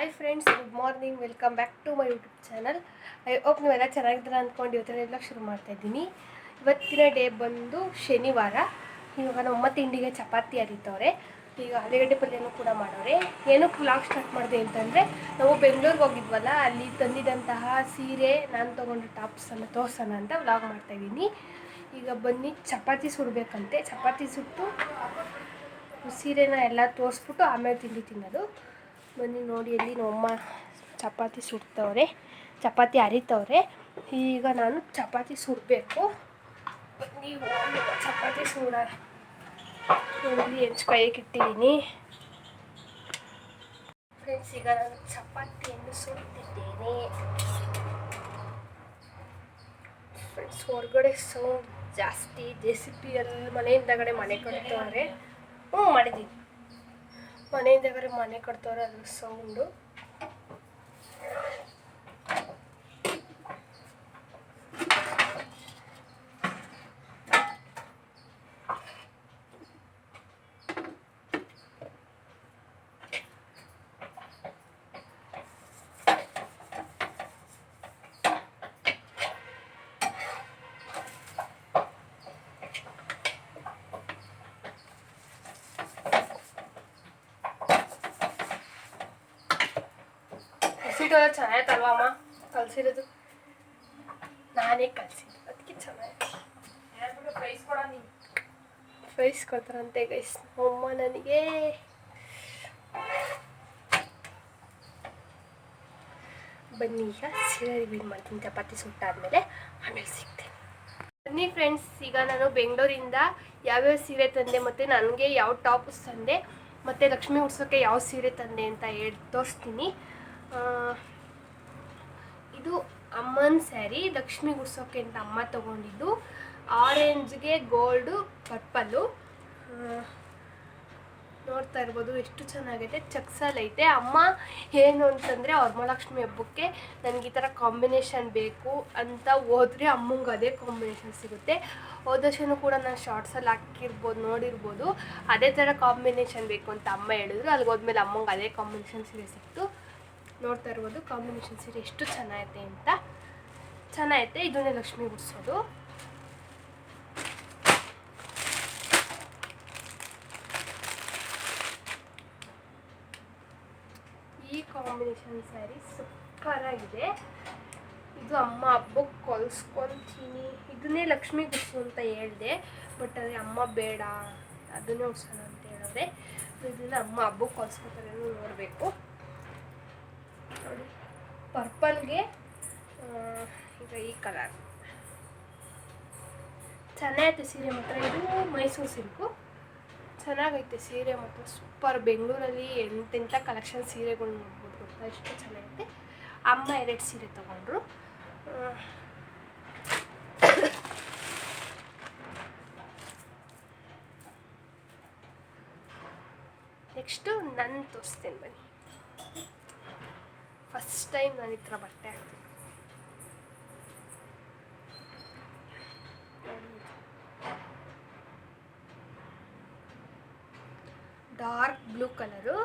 Hi friends good morning welcome back to my YouTube channel I hope ನೀವೆಲ್ಲ ಚೆನ್ನಾಗಿದ್ದೀರ ಅಂದ್ಕೊಂಡು ಇವತ್ತಿನೆಲ್ಲ ಶುರು ಮಾಡ್ತಾ ಇದ್ದೀನಿ. ಇವತ್ತಿನ ಡೇ ಬಂದು ಶನಿವಾರ. ಇವಾಗ ನಮ್ಮ ತಿಂಡಿಗೆ ಚಪಾತಿ ಅರಿತವ್ರೆ. ಈಗ ಆಲೂಗಡ್ಡೆ ಪಲ್ಯನೂ ಕೂಡ ಮಾಡೋರೆ. ಏನಕ್ಕೆ ವ್ಲಾಗ್ ಸ್ಟಾರ್ಟ್ ಮಾಡಿದೆ ಅಂತಂದರೆ, ನಾವು ಬೆಂಗಳೂರಿಗೆ ಹೋಗಿದ್ವಲ್ಲ, ಅಲ್ಲಿ ತಂದಿದ್ದಂತಹ ಸೀರೆ ನಾನು ತೊಗೊಂಡ ಟಾಪ್ಸನ್ನು ತೋರ್ಸೋಣ ಅಂತ ವ್ಲಾಗ್ ಮಾಡ್ತಾಯಿದ್ದೀನಿ ಈಗ ಬನ್ನಿ, ಚಪಾತಿ ಸುಡಬೇಕಂತೆ. ಚಪಾತಿ ಸುಟ್ಟು ಸೀರೆನ ಎಲ್ಲ ತೋರಿಸ್ಬಿಟ್ಟು ಆಮೇಲೆ ತಿಂಡಿ ತಿನ್ನೋದು. ಬನ್ನಿ ನೋಡಿ ಅಲ್ಲಿ ನಮ್ಮಮ್ಮ ಚಪಾತಿ ಸುಡ್ತವ್ರೆ, ಚಪಾತಿ ಅರಿತವ್ರೆ. ಈಗ ನಾನು ಚಪಾತಿ ಸುಡಬೇಕು. ನೀವು ಚಪಾತಿ ಸುಡ ನೋಡಿ ಹೆಂಚ್ಕಾಯಕ್ಕೆ ಇಟ್ಟಿದ್ದೀನಿ. ಫ್ರೆಂಡ್ಸ್ ಈಗ ನಾನು ಚಪಾತಿಯನ್ನು ಸುಡ್ತಿದ್ದೇನೆ. ಫ್ರೆಂಡ್ಸ್ ಹೊರಗಡೆ ಸೌಂಡ್ ಜಾಸ್ತಿ, ಜೆ ಸಿ ಪಿ ಮನೆಯಿಂದಗಡೆ ಮನೆ ಕಟ್ತವ್ರೆ. ಹ್ಞೂ ಮಾಡಿದ್ದೀನಿ. ಮನೆಯಿಂದಗಡೆ ಮನೆ ಕಟ್ತವ್ರೆ ಅದ್ರ ಸೌಂಡು. ಹಸಿಟ್ಟೆಲ್ಲ ಚೆನ್ನಾಯ್ತಲ್ವಾ ಅಮ್ಮ? ಕಲ್ಸಿರೋದು? ನಾನೇ ಕಲ್ಸಿದ್ದು. ಅದಕ್ಕೆ ಚೆನ್ನಾಗಿ ಪ್ರೈಸ್ ಕೊಡ ಪ್ರೈಸ್ ಕೊಡ್ತಾರಂತೆ ಗೈಸ್ ಅಮ್ಮ ನನಗೆ. ಬನ್ನಿ ಈಗ ಸೀರೆ ರಿವೀಲ್ ಮಾಡ್ತೀನಿ. ಚಪಾತಿ ಸುಟ್ಟಾದ್ಮೇಲೆ ಆಮೇಲೆ ಸಿಗ್ತೇನೆ. ಬನ್ನಿ ಫ್ರೆಂಡ್ಸ್ ಈಗ ನಾನು ಬೆಂಗಳೂರಿಂದ ಯಾವ್ಯಾವ ಸೀರೆ ತಂದೆ ಮತ್ತು ನನಗೆ ಯಾವ ಟಾಪ್ಸ್ ತಂದೆ ಮತ್ತು ಲಕ್ಷ್ಮಿ ಉಡ್ಸೋಕ್ಕೆ ಯಾವ ಸೀರೆ ತಂದೆ ಅಂತ ಹೇಳಿ ತೋರಿಸ್ತೀನಿ. ಇದು ಅಮ್ಮನ ಸ್ಯಾರಿ ಲಕ್ಷ್ಮಿ ಗುಡ್ಸೋಕೆ ಅಂತ ಅಮ್ಮ ತಗೊಂಡಿದ್ದು. ಆರೆಂಜ್ಗೆ ಗೋಲ್ಡು ಪರ್ಪಲ್ಲು ನೋಡ್ತಾ ಇರ್ಬೋದು, ಎಷ್ಟು ಚೆನ್ನಾಗೈತೆ. ಐತೆ. ಅಮ್ಮ ಏನು ಅಂತಂದರೆ ವರಮಹಾಲಕ್ಷ್ಮಿ ಹಬ್ಬಕ್ಕೆ ನನಗೆ ಈ ಥರ ಕಾಂಬಿನೇಷನ್ ಬೇಕು ಅಂತ ಹೋದ್ರೆ ಅಮ್ಮಂಗೆ ಅದೇ ಕಾಂಬಿನೇಷನ್ ಸಿಗುತ್ತೆ. ಹೋದಷ್ಟು ಕೂಡ ನಾನು ಶಾರ್ಟ್ಸಲ್ಲಿ ಹಾಕಿರ್ಬೋದು, ನೋಡಿರ್ಬೋದು. ಅದೇ ಥರ ಕಾಂಬಿನೇಷನ್ ಬೇಕು ಅಂತ ಅಮ್ಮ ಹೇಳಿದ್ರು. ಅಲ್ಲಿಗೆ ಹೋದ್ಮೇಲೆ ಅಮ್ಮಂಗೆ ಅದೇ ಕಾಂಬಿನೇಷನ್ ಸೀರೆ ಸಿಕ್ತು. ನೋಡ್ತಾ ಇರ್ಬೋದು. ಕಾಂಬಿನೇಷನ್ ಸೀರೆ ಎಷ್ಟು ಚೆನ್ನಾಗೈತೆ ಅಂತ. ಚೆನ್ನಾಗೈತೆ. ಇದನ್ನೇ ಲಕ್ಷ್ಮಿ ಬಿಡಿಸೋದು ಈ ಕಾಂಬಿನೇಷನ್ ಸ್ಯಾರಿ ಸೂಪರ್ ಆಗಿದೆ. ಇದು ಅಮ್ಮ ಹಬ್ಬಕ್ಕೆ ಕೊಲ್ಸ್ಕೊತೀನಿ. ಇದನ್ನೇ ಲಕ್ಷ್ಮಿ ಗುಡ್ಸು ಅಂತ ಹೇಳಿದೆ. ಬಟ್ ಅದೇ ಅಮ್ಮ ಬೇಡ. ಅದನ್ನೇ ಉಡ್ಸೋಣ ಅಂತ ಹೇಳಿದ್ರೆ ಇದನ್ನ ಅಮ್ಮ ಹಬ್ಬಕ್ಕೆ ಕೊಲ್ಸ್ಕೊತಾರೆ ನೋಡಬೇಕು. ನೋಡಿ ಪರ್ಪಲ್ಗೆ ಈಗ ಈ ಕಲರ್. ಚೆನ್ನಾಗೈತೆ ಸೀರೆ ಮಾತ್ರ ಇದು, ಮೈಸೂರು ಸಿಲ್ಕು. ಚೆನ್ನಾಗೈತೆ ಸೀರೆ ಮಾತ್ರ, ಸೂಪರ್. ಬೆಂಗಳೂರಲ್ಲಿ ಎಂತೆಂಥ ಕಲೆಕ್ಷನ್ ಸೀರೆಗಳು ನೋಡ್ಬೋದು ಗೊತ್ತಾ? ಎಷ್ಟು ಚೆನ್ನಾಗೈತೆ. ಅಮ್ಮ ಎರಡು ಸೀರೆ ತಗೊಂಡ್ರು. ನೆಕ್ಸ್ಟು ನಾನು ತೋರಿಸ್ತೇನೆ ಬನ್ನಿ. ಫಸ್ಟ್ ಟೈಮ್ ನಾನು ಈ ಥರ ಬಟ್ಟೆ ಡಾರ್ಕ್ ಬ್ಲೂ ಕಲರು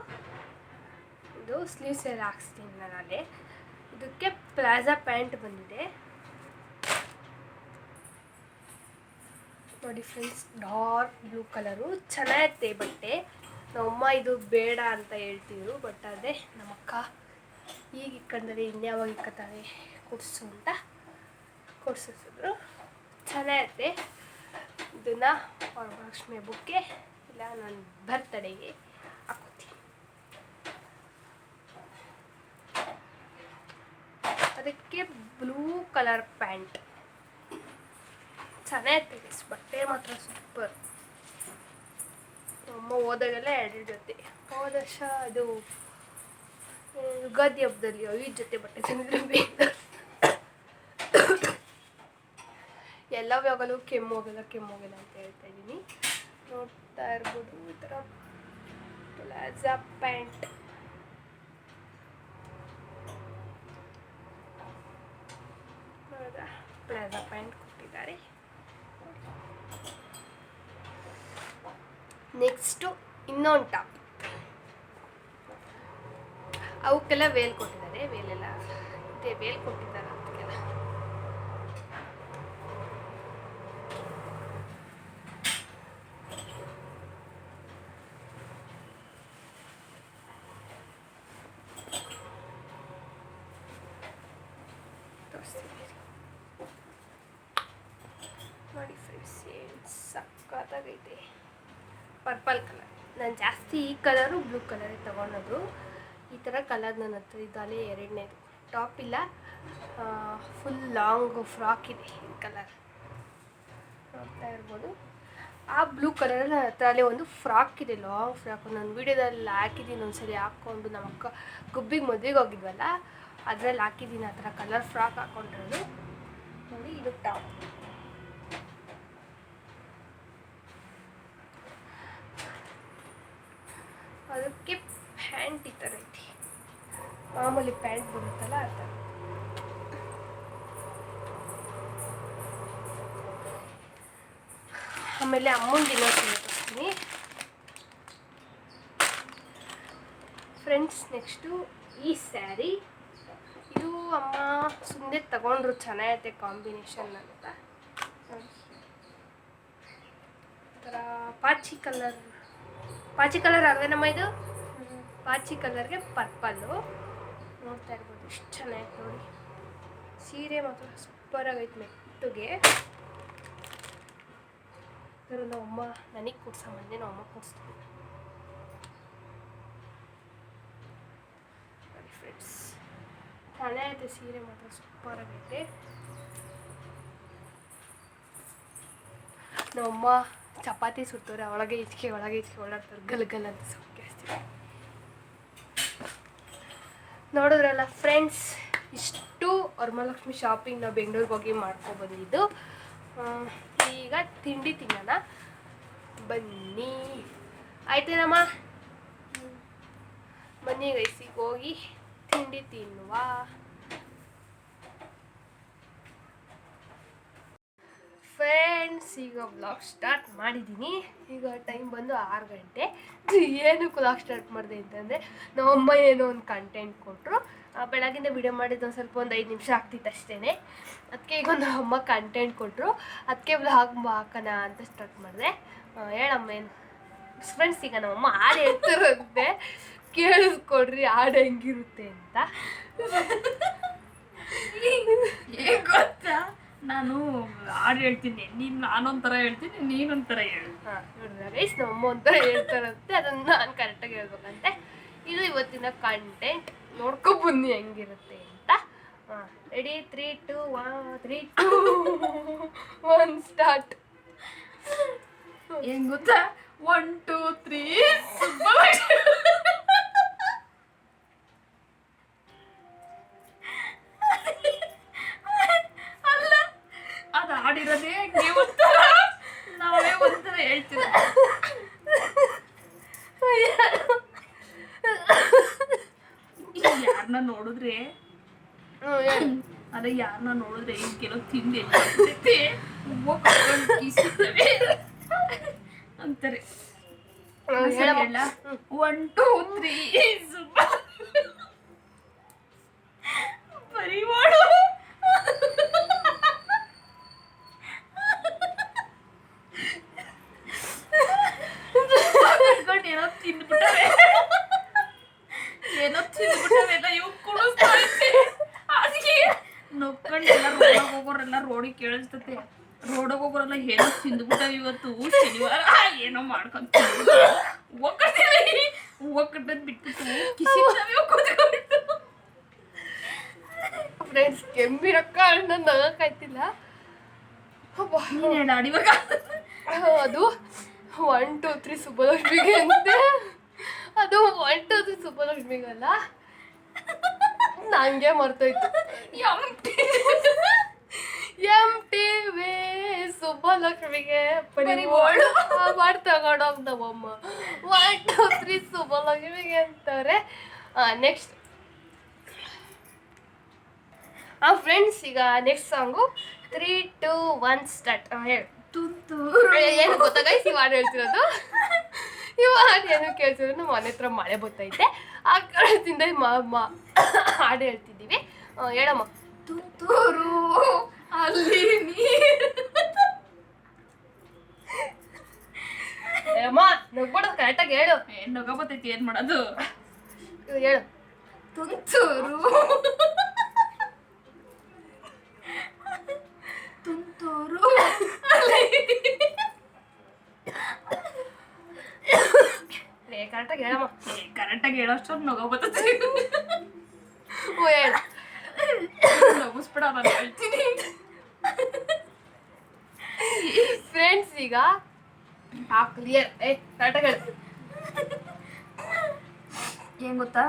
ಇದು ಸ್ಲೀವ್ಸ್ ಎಲ್ಲ ಹಾಕ್ಸ್ತೀನಿ ನಾನು ಅದೇ ಇದಕ್ಕೆ ಪ್ಲಾಜಾ ಪ್ಯಾಂಟ್ ಬಂದಿದೆ. ನೋಡಿ ಫ್ರೆಂಡ್ಸ್ ಡಾರ್ಕ್ ಬ್ಲೂ ಕಲರು ಚೆನ್ನಾಗಿರುತ್ತೆ ಬಟ್ಟೆ. ನಮ್ಮಮ್ಮ ಇದು ಬೇಡ ಅಂತ ಹೇಳ್ತಿದ್ರು ಬಟ್ ಅದೇ ನಮ್ಮಕ್ಕ ಈಗ ಇಕ್ಕಂದರೆ ಇನ್ಯಾವಾಗ ಇಕ್ಕತಾರೆ ಕೊಡಿಸು ಅಂತ ಕೊಡ್ಸಿದ್ರು. ಚೆನ್ನಾಗೈತೆ ಇದನ್ನು ವರಮಹಾಲಕ್ಷ್ಮಿ ಹಬ್ಬಕ್ಕೆ ಇಲ್ಲ ನನ್ನ ಬರ್ತಡೆಗೆ ಹಾಕೋತೀನಿ ಅದಕ್ಕೆ ಬ್ಲೂ ಕಲರ್ ಪ್ಯಾಂಟ್ guys. ಬಟ್ಟೆ ಮಾತ್ರ ಸೂಪರ್ ಅಮ್ಮ ಹೋದಾಗೆಲ್ಲ ಎರಡು ಜೊತೆ ಹೋದ ವರ್ಷ ಅದು ಯುಗಾದಿ ಹಬ್ಬದಲ್ಲಿ ಅವಿ ಜೊತೆ ಬಟ್ಟೆ ತಂದಿದ್ರೆ ಬೇಗ ಎಲ್ಲ ಯಾವಾಗಲೂ ಕೆಮ್ಮು ಹೋಗಲ್ಲ, ಕೆಮ್ಮು ಅಂತ ಹೇಳ್ತಾ ಇದ್ದೀನಿ. ನೋಡ್ತಾ ಇರ್ಬೋದು ಈ ಥರ. ಪ್ಲಾಜಾ ಪ್ಯಾಂಟ್ ಪ್ಲಾಜಾ ಪ್ಯಾಂಟ್ ಕೊಟ್ಟಿದ್ದಾರೆ. ನೆಕ್ಸ್ಟು ಇನ್ನೊಂದು ಟಾಪ್. ಅವಕ್ಕೆಲ್ಲ ವೇಲ್ ಕೊಟ್ಟಿದ್ದಾರೆ ವೇಲೆಲ್ಲ ಇದೆ ವೇಲ್ ಕೊಟ್ಟಿದ್ದಾರೆ ಅದಕ್ಕೆಲ್ಲ. ನೋಡಿ ಫ್ರೆಂಡ್ಸ್ ಸಕ್ಕತ್ತಾಗೈತೆ ಪರ್ಪಲ್ ಕಲರ್ ನಾನು ಜಾಸ್ತಿ ಈ ಕಲರು ಬ್ಲೂ ಕಲರೇ ತೊಗೊಳೋದು ಈ ಥರ ಕಲರ್ ನನ್ನ ಹತ್ರ ಇದ್ದಾಲೆ ಎರಡನೇದು. ಟಾಪ್ ಇಲ್ಲ ಫುಲ್ ಲಾಂಗ್ ಫ್ರಾಕ್ ಇದೆ ಕಲರ್. ನೋಡ್ತಾ ಇರ್ಬೋದು. ಆ ಬ್ಲೂ ಕಲರಲ್ಲಿ ನನ್ನ ಹತ್ರ ಅಲ್ಲೇ ಒಂದು ಫ್ರಾಕ್ ಇದೆ ಲಾಂಗ್ ಫ್ರಾಕ್ ನಾನು ವೀಡಿಯೋದಲ್ಲಿ ಹಾಕಿದ್ದೀನಿ, ಒಂದ್ಸರಿ ಹಾಕ್ಕೊಂಡು ನಮ್ಮ ಅಕ್ಕ ಗುಬ್ಬಿಗೆ ಮದುವೆಗೆ ಹೋಗಿದ್ವಲ್ಲ, ಅದರಲ್ಲಿ ಹಾಕಿದ್ದೀನಿ ಆ ಥರ ಕಲರ್ ಫ್ರಾಕ್ ಹಾಕ್ಕೊಂಡಿರೋದು ನೋಡಿ, ಇದು ಟಾಪ್ ಅದಕ್ಕೆ ಪ್ಯಾಂಟ್ ಈ ಥರ ಐತಿ ಮಾಮೂಲಿ ಪ್ಯಾಂಟ್ ಬರುತ್ತಲ್ಲ ಆ ಥರ. ಆಮೇಲೆ ಅಮ್ಮನ ದಿನ ತೋರಿಸ್ತೀನಿ ಫ್ರೆಂಡ್ಸ್ ನೆಕ್ಸ್ಟು ಈ ಸ್ಯಾರಿ. ಇದು ಅಮ್ಮ ಸುಮ್ಮನೆ ತಗೊಂಡ್ರು ಚೆನ್ನಾಗೈತೆ ಕಾಂಬಿನೇಷನ್ ಅಂತ. ಒಂಥರ ಪಾಚಿ ಕಲರ್. ಪಾಚಿ ಕಲರ್ ಅಲ್ವೇನಮ್ಮ ಇದು? ಪಾಚಿ ಕಲರ್ಗೆ ಪರ್ಪಲ್ಲು. ನೋಡ್ತಾ ಇರ್ಬೋದು. ಇಷ್ಟು ಚೆನ್ನಾಗಿತ್ತು ನೋಡಿ. ಸೀರೆ ಮಾತ್ರ ಸೂಪರಾಗೈತೆ ಮೆತ್ತಗೆ. ಇದರ ನಮ್ಮಮ್ಮ ನನಗೆ ಕೊಡ್ಸಂಬಂದೆ ನಮ್ಮಮ್ಮ ಕೊಡಿಸ್ತೀನಿ ನೋಡಿ ಫ್ರೆಂಡ್ಸ್ ಚೆನ್ನಾಗೈತೆ ಸೀರೆ ಮಾತ್ರ ಸೂಪರಾಗೈತೆ ನಮ್ಮಮ್ಮ ಚಪಾತಿ ಸುಡ್ತಾರೆ ಒಳಗೆ ಇಚ್ಕೆ ಒಳಗೆ ಇಚ್ಕೆ ಓಡಾಡ್ತಾರೆ ಗಲ್ ಗಲ್ ಅಂತ ಕೇಳಿಸ್ತೀವಿ ನೋಡಿದ್ರಲ್ಲ ಫ್ರೆಂಡ್ಸ್ ಇಷ್ಟು ವರಮಹಾಲಕ್ಷ್ಮಿ ಶಾಪಿಂಗ್ ನಾವು ಬೆಂಗಳೂರಿಗೆ ಹೋಗಿ ಮಾಡ್ಕೋಬೋದು ಇದು. ಈಗ ತಿಂಡಿ ತಿನ್ನೋಣ. ಬನ್ನಿ. ಆಯ್ತೇನಮ್ಮ ಬನ್ನಿ ಗೈಸಿಗೆ ಹೋಗಿ ತಿಂಡಿ ತಿನ್ನುವ. ಫ್ರೆಂಡ್ಸ್ ಈಗ ಬ್ಲಾಗ್ ಸ್ಟಾರ್ಟ್ ಮಾಡಿದ್ದೀನಿ ಈಗ ಟೈಮ್ ಬಂದು ಆರು ಗಂಟೆ. ಏನು ಬ್ಲಾಗ್ ಸ್ಟಾರ್ಟ್ ಮಾಡಿದೆ ಅಂತಂದರೆ ನಮ್ಮಮ್ಮ ಏನೋ ಒಂದು ಕಂಟೆಂಟ್ ಕೊಟ್ಟರು ಬೆಳಗಿಂದ ವಿಡಿಯೋ ಮಾಡಿದ್ದು ಒಂದು ಸ್ವಲ್ಪ ಒಂದು ಐದು ನಿಮಿಷ ಆಗ್ತಿತ್ತು ಅಷ್ಟೇ ಅದಕ್ಕೆ ಈಗ ಒಂದು ಅಮ್ಮ ಕಂಟೆಂಟ್ ಕೊಟ್ಟರು ಅದಕ್ಕೆ ಬ್ಲಾಗ್ ಹಾಕೋಣ ಅಂತ ಸ್ಟಾರ್ಟ್ ಮಾಡಿದೆ. ಹೇಳಮ್ಮ ಏನು? ಫ್ರೆಂಡ್ಸ್ ಈಗ ನಮ್ಮಮ್ಮ ಹಾಡು ಹೇಳ್ತಿರೋದೆ ಕೇಳಿಸ್ಕೊಡ್ರಿ, ಹಾಡು ಹೆಂಗಿರುತ್ತೆ ಅಂತ. ಗೊತ್ತಾ? ನಾನು ಹಾಡು ಹೇಳ್ತೀನಿ. ನೀನ್ ನಾನೊಂಥರ ಹೇಳ್ತೀನಿ ನೀನೊಂಥರ ಹೇಳು. ಹಾಂ ನೋಡಿದ್ರೆ ಗೈಸ್ ನಮ್ಮಮ್ಮ ಒಂಥರ ಹೇಳ್ತಾರಂತೆ. ಅದನ್ನ ನಾನು ಕರೆಕ್ಟಾಗಿ ಹೇಳ್ಬೇಕಂತೆ. ಇದು ಇವತ್ತಿನ ಕಂಟೆಂಟ್ ನೋಡ್ಕೊ ಬನ್ನಿ ಹೆಂಗಿರುತ್ತೆ ಅಂತ. ಹಾಂ ready three two one three two one start ಹೆಂಗ್ ಗೊತ್ತಾ? ಒನ್ ಟೂ ತ್ರೀ ಯಾರನ್ನ ನೋಡಿದ್ರೆ? ಅದೇ ಯಾರನ್ನ ನೋಡಿದ್ರೆ ಇನ್ ಕೆಲವು ತಿಂಡಿ ಕಿಸಿರ್ತವೆ ಅಂತಾರೆ. ಒನ್ ಟೂ ತ್ರೀ ಬರೀ ಮಾಡು. ಕಟ್ಕೊಂಡು ಏನೋ ತಿಂದ್ಬಿಟ್ಟವೆ ಏನೋ ತಿಂದ್ಬಿಟ್ಟವೆಲ್ಲ ಇವ್ ಕುಡಿಸ್ತಾ ಐತೆ ಅದಕ್ಕೆ ನೊಕ್ಕೊಂಡು ಎಲ್ಲ ರೋಡಾಗ ರೋಡಿಗೆ ಕೇಳಿಸ್ತತೆ. ರೋಡಾಗ ಹೋಗೋರೆಲ್ಲ ಏನೋ ತಿಂದ್ಬಿಟ್ಟ ಇವತ್ತು. ಶನಿವಾರ ಏನೋ ಮಾಡ್ಕೊಂತ ಒಕ್ಕಟ್ಟಿಲ್ಲ ಒಕ್ಕಟ್ಟದ್ ಬಿಟ್ಬಿಟ್ಟು ಕಿಸಿತವೆ ಕೂತ್ಕೊಂಡು. ಫ್ರೆಂಡ್ಸ್ ಕೆಂಬಿರಕ್ಕ ಅಣ್ಣ ನಗಕ್ಕಾಯ್ತಿಲ್ಲ ಅಬ್ಬಾ. ನೀನ್ ಅದು ಒನ್ ಟು ತ್ರೀ ಸುಬ್ಬಲಕ್ಷ್ಮಿಗೆ ಅಂತೆ. ಅದು ಒನ್ ಟು ತ್ರೀ ಸುಬ್ಬಲಕ್ಷ್ಮಿಗಲ್ಲ. ನಂಗೆ ಮರ್ತೋಯ್ತು. ಎಂ ಟಿ ವಿ ಸುಬ್ಬಲಕ್ಷ್ಮಿಗೆ ಪರಿವಾಳು. ಮಾಡಿ ತಗೊಂಡೋಗ್ದವಮ್ಮ. ಒನ್ ಟು ತ್ರೀ ಸುಬ್ಬಲಕ್ಷ್ಮಿಗೆ ಅಂತಾರೆ. ನೆಕ್ಸ್ಟ್ ಆ ಫ್ರೆಂಡ್ಸ್ ಈಗ next song three two one start ಹೇಳು. ಏನು ಗೊತ್ತಾಗೈತಿ ಇವ್ ಹಾಡು ಹೇಳ್ತಿರೋದು? ಇವಾಗ ಏನು ಕೇಳ್ತಿರೋದು? ನಮ್ಮ ಮನೆ ಹತ್ರ ಮಳೆ ಬರ್ತೈತೆ ಆ ಕಾರಣದಿಂದ ಹಾಡು ಹೇಳ್ತಿದ್ದೀವಿ. ಹೇಳಮ್ಮ. ತುಂತೂರು ಅಲ್ಲಿ ಅಮ್ಮ ನಗ್ಬಿಡೋದು ಕರೆಕ್ಟಾಗಿ ಹೇಳು. ಏನ್ ನಗ ಬರ್ತೈತಿ ಏನ್ ಮಾಡೋದು? ಹೇಳು. ತುಂತೂರು. ತುಂತೂರು. ಕರೆಕ್ಟಾಗಿ ಹೇಳಮ್ಮ. ಕರೆಕ್ಟಾಗಿ ಹೇಳೋಷ್ಟು ನಗ ಬತ್ತೈತಿ ಓ ಹೇಳು. ನಗಿಸ್ಬಿಡ ನಾನು ಹೇಳ್ತೀನಿ. ಫ್ರೆಂಡ್ಸ್ ಈಗ? ಆ ಕ್ಲಿಯರ್ ಏ ತಟಗಳು ಏನ್ ಗೊತ್ತಾ?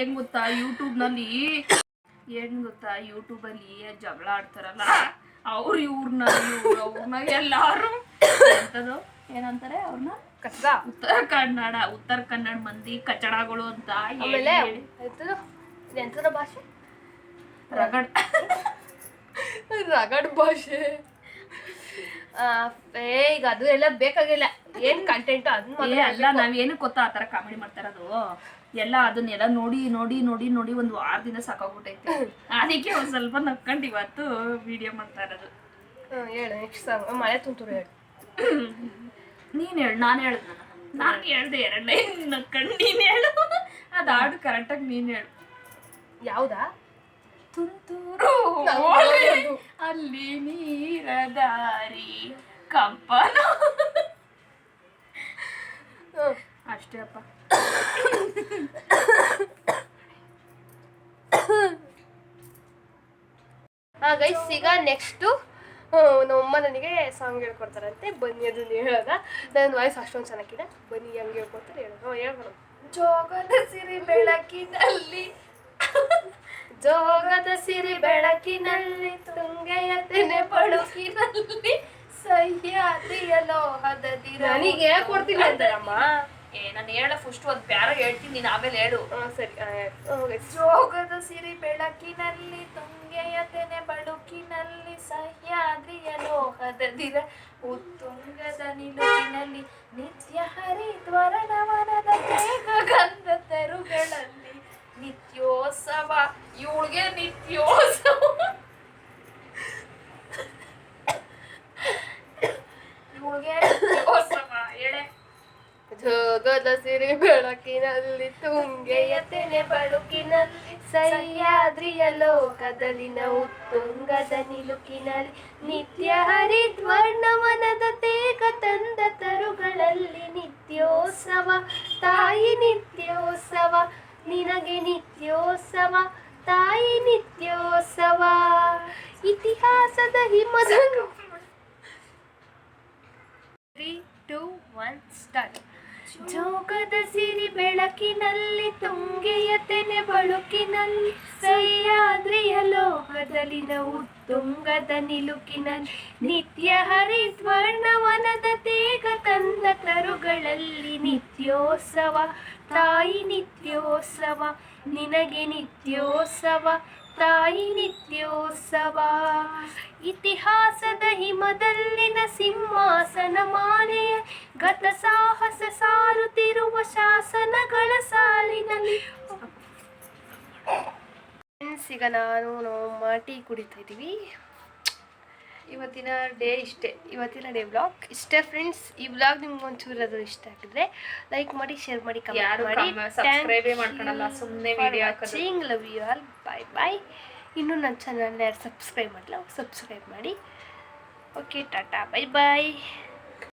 ಏನ್ ಗೊತ್ತಾ? ಯೂಟ್ಯೂಬ್ನಲ್ಲಿ ಏನ್ ಗೊತ್ತಾ? ಯೂಟ್ಯೂಬಲ್ಲಿ ಜಗಳ ಆಡ್ತಾರಲ್ಲ, ಅವ್ರು ಇವ್ರನ್ನ ಇವ್ರು ಅವ್ರನ್ನ ಎಲ್ಲಾರು ಅಂತದು ಏನಂತಾರೆ ಅವ್ರನ್ನ ಕಸ. ಉತ್ತರ ಕನ್ನಡ ಉತ್ತರ ಕನ್ನಡ ಮಂದಿ ಕಚಡಗಳು ಅಂತ ಆಮೇಲೆ ಎಂತದ ಭಾಷೆ? ರಗಡ್. ರಗಡ್ ಭಾಷೆ. ಏ ಈಗ ಅದು ಎಲ್ಲ ಬೇಕಾಗಿಲ್ಲ. ಏನ್ ಕಂಟೆಂಟ್ ಅಲ್ಲ ನಾವೇನು ಗೊತ್ತಾ ಆ ಥರ ಕಾಮಿಡಿ ಮಾಡ್ತಾರದು ಎಲ್ಲ ಅದನ್ನೆಲ್ಲ ನೋಡಿ ನೋಡಿ ನೋಡಿ ನೋಡಿ ಒಂದು ವಾರದಿಂದ ಸಾಕಾಗ್ಬಿಟ್ಟೈತೆ. ಅದಕ್ಕೆ ಒಂದ್ ಸ್ವಲ್ಪ ನಕ್ಕೊಂಡು ಇವತ್ತು ವಿಡಿಯೋ ಮಾಡ್ತಾ ಇರೋದು. ಹೇಳು ನೆಕ್ಸ್ಟ್ ಮಳೆ ತುಂತುರು ಹೇಳು. ನೀನ್ ಹೇಳು ನಾನು ಹೇಳ್ದೆ ನಾನು ಹೇಳ್ದೆ ಎರಡನೇ ಲೈನ್ ನಕ್ಕೊಂಡು ನೀನ್ ಹೇಳು. ಅದು ಹಾಡು ಕರೆಕ್ಟಾಗಿ ನೀನ್ ಹೇಳು. ಯಾವುದಾ? ತುಂತೂರು. ಅಲ್ಲಿ ನೀರ ದಾರಿ ಕಂಪನ. ಅಷ್ಟೇ ಅಪ್ಪ. ಗೈಸ್ ಈಗ ನೆಕ್ಸ್ಟು ನಮ್ಮಮ್ಮ ನನಗೆ ಸಾಂಗ್ ಹೇಳ್ಕೊಡ್ತಾರಂತೆ. ಬನ್ನಿ ಅದನ್ನ ಹೇಳೋದ? ನನ್ನ ವಾಯ್ಸ್ ಅಷ್ಟೊಂದು ಚೆನ್ನಾಗಿದೆ. ಬನ್ನಿ ಹಂಗೆ ಹೇಳ್ಕೊಡ್ತಾರೆ ಹೇಳೋದು? ಹೇಳ್ಕೊಡು. ಜೋಗದ ಸಿರಿ ಬೆಳಕಿನಲ್ಲಿ ಜೋಗದ ಸಿರಿ ಬೆಳಕಿನಲ್ಲಿ ತುಂಗೆಯ ತೆನೆ ಬಳುಕಿನಲ್ಲಿ ಸಹ್ಯಾದಿಯ ಲೋಹದ ನನಗೆ ಹೇಳ್ಕೊಡ್ತೀನಿ ಅಂತಾರಮ್ಮ ಏ ನಾನು ಹೇಳ ಫಸ್ಟ್ ಒಂದು ಪ್ಯಾರ ಹೇಳ್ತೀನಿ ನೀನು ಆಮೇಲೆ ಹೇಳು. ಸರಿ. ಜೋಗದ ಸಿರಿ ಬೆಳಕಿನಲ್ಲಿ ತುಂಗೆಯ ತೆನೆ ಬಡುಕಿನಲ್ಲಿ ಸಹ್ಯಾದ್ರಿಯ ಲೋಹದ ದಿರ. ಉತ್ತುಂಗದ ನಿಲುವಿನಲ್ಲಿ ನಿತ್ಯ ಹರಿದ್ವರ್ಣವನದ ತೇಗ ಗಂಧ ತರುಗಳಲ್ಲಿ ನಿತ್ಯೋತ್ಸವ. ಇವಳಿಗೆ ನಿತ್ಯೋತ್ಸವ. ಹೇಳೆ ಜೋಗದ ಸಿರಿ ಬೆಳಕಿನಲ್ಲಿ ತುಂಗೆಯ ತೆನೆ ಬಳುಕಿನಲ್ಲಿ ಸಹ್ಯಾದ್ರಿಯ ಲೋಕದಲ್ಲಿನ ಉತ್ತುಂಗದ ನಿಲುಕಿನಲ್ಲಿ ನಿತ್ಯ ಹರಿದ್ವರ್ಣವನದ ತೇಗ ತಂದ ತರುಗಳಲ್ಲಿ ನಿತ್ಯೋತ್ಸವ, ತಾಯಿ ನಿತ್ಯೋತ್ಸವ, ನಿನಗೆ ನಿತ್ಯೋತ್ಸವ, ತಾಯಿ ನಿತ್ಯೋತ್ಸವ. ಇತಿಹಾಸದ ಹಿಮದನು ತ್ರೀ ಟೂ ಒನ್ ಸ್ಟಾರ್ಟ್ ಜೋಗದ ಸಿರಿ ಬೆಳಕಿನಲ್ಲಿ, ತುಂಗೆಯ ತೆನೆ ಬಳುಕಿನಲ್ಲಿ, ಸಹ್ಯಾದ್ರಿಯ ಲೋಹದಲ್ಲಿನ ಉತ್ತುಂಗದ ನಿಲುಕಿನಲ್ಲಿ, ನಿತ್ಯ ಹರಿದ್ವರ್ಣವನದ ತೇಗ ತಂದ ತರುಗಳಲ್ಲಿ ನಿತ್ಯೋತ್ಸವ, ತಾಯಿ ನಿತ್ಯೋತ್ಸವ, ನಿನಗೆ ನಿತ್ಯೋತ್ಸವ ತಾಯಿ ನಿತ್ಯೋತ್ಸವ. ಇತಿಹಾಸದ ಹಿಮದಲ್ಲಿನ ಸಿಂಹಾಸನ ಮಾಲೆಯ ಗತ ಸಾಹಸ ಸಾರುತ್ತಿರುವ ಶಾಸನಗಳ ಸಾಲಿನಲ್ಲಿ. ಫ್ರೆಂಡ್ಸ್ ಈಗ ನಾನು ನಮ್ಮ ಟೀ ಕುಡಿತಾ ಇವತ್ತಿನ ಡೇ ಇಷ್ಟೇ ಇವತ್ತಿನ ಡೇ ಬ್ಲಾಗ್ ಇಷ್ಟೇ ಫ್ರೆಂಡ್ಸ್ ಈ ಬ್ಲಾಗ್ ನಿಮ್ಗೆ ಒಂಚೂರು ಅದು ಇಷ್ಟ ಆಗಿದ್ರೆ ಲೈಕ್ ಮಾಡಿ ಶೇರ್ ಮಾಡಿ ಕಮೆಂಟ್ ಮಾಡಿ. ಮಾಡ್ಕೊಳಲ್ಲ, ಸುಮ್ಮನೆ ಹಾಕೋದು. Love you all bye bye ಇನ್ನೂ ನನ್ನ ಚಾನಲ್ನ ಯಾರು ಸಬ್ಸ್ಕ್ರೈಬ್ ಮಾಡಲ್ಲ ಸಬ್ಸ್ಕ್ರೈಬ್ ಮಾಡಿ. ಓಕೆ ಟಾಟಾ. Bye bye